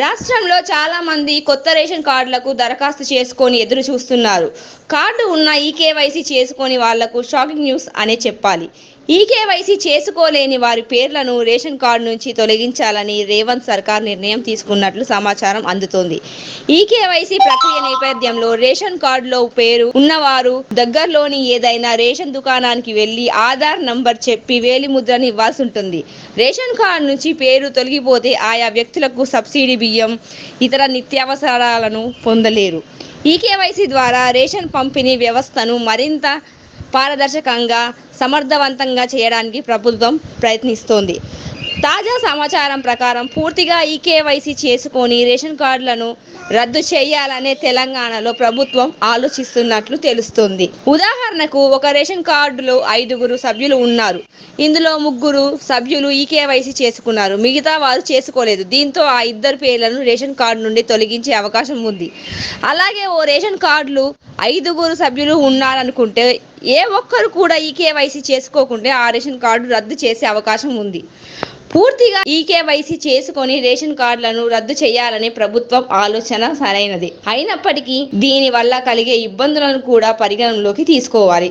రాష్ట్రంలో చాలా మంది కొత్త రేషన్ కార్డులకు దరఖాస్తు చేసుకొని ఎదురు చూస్తున్నారు. కార్డు ఉన్న ఈకేవైసీ చేసుకొని వాళ్ళకు షాకింగ్ న్యూస్ అనే చెప్పాలి. ఈకేవైసీ చేసుకోలేని వారి పేర్లను రేషన్ కార్డు నుంచి తొలగించాలని రేవంత్ సర్కార్ నిర్ణయం తీసుకున్నట్లు సమాచారం అందుతోంది. ఈకేవైసీ ప్రక్రియ నేపథ్యంలో రేషన్ కార్డులో పేరు ఉన్నవారు దగ్గరలోని ఏదైనా రేషన్ దుకాణానికి వెళ్ళి ఆధార్ నంబర్ చెప్పి వేలిముద్రని ఇవ్వాల్సి ఉంటుంది రేషన్ కార్డు నుంచి పేరు తొలగిపోతే ఆయా వ్యక్తులకు సబ్సిడీ బియ్యం ఇతర నిత్యావసరాలను పొందలేరు. ఈకేవైసీ ద్వారా రేషన్ పంపిణీ వ్యవస్థను మరింత పారదర్శకంగా సమర్థవంతంగా చేయడానికి ప్రభుత్వం ప్రయత్నిస్తోంది. తాజా సమాచారం ప్రకారం పూర్తిగా ఈకేవైసీ చేసుకొని రేషన్ కార్డులను రద్దు చేయాలనే తెలంగాణలో ప్రభుత్వం ఆలోచిస్తున్నట్లు తెలుస్తుంది. ఉదాహరణకు ఒక రేషన్ కార్డులో ఐదుగురు సభ్యులు ఉన్నారు. ఇందులో ముగ్గురు సభ్యులు ఈకేవైసీ చేసుకున్నారు. మిగతా వారు చేసుకోలేదు. దీంతో ఆ ఇద్దరు పేర్లను రేషన్ కార్డు నుండి తొలగించే అవకాశం ఉంది. అలాగే ఓ రేషన్ కార్డులు ఐదుగురు సభ్యులు ఉన్నారనుకుంటే ఏ ఒక్కరు కూడా ఈకేవైసీ చేసుకోకుంటే ఆ రేషన్ కార్డు రద్దు చేసే అవకాశం ఉంది. పూర్తిగా ఈకేవైసీ చేసుకొని రేషన్ కార్డులను రద్దు చేయాలని ప్రభుత్వం ఆలోచన సరైనది. అయినప్పటికీ దీని వల్ల కలిగే ఇబ్బందులను కూడా పరిగణనలోకి తీసుకోవాలి.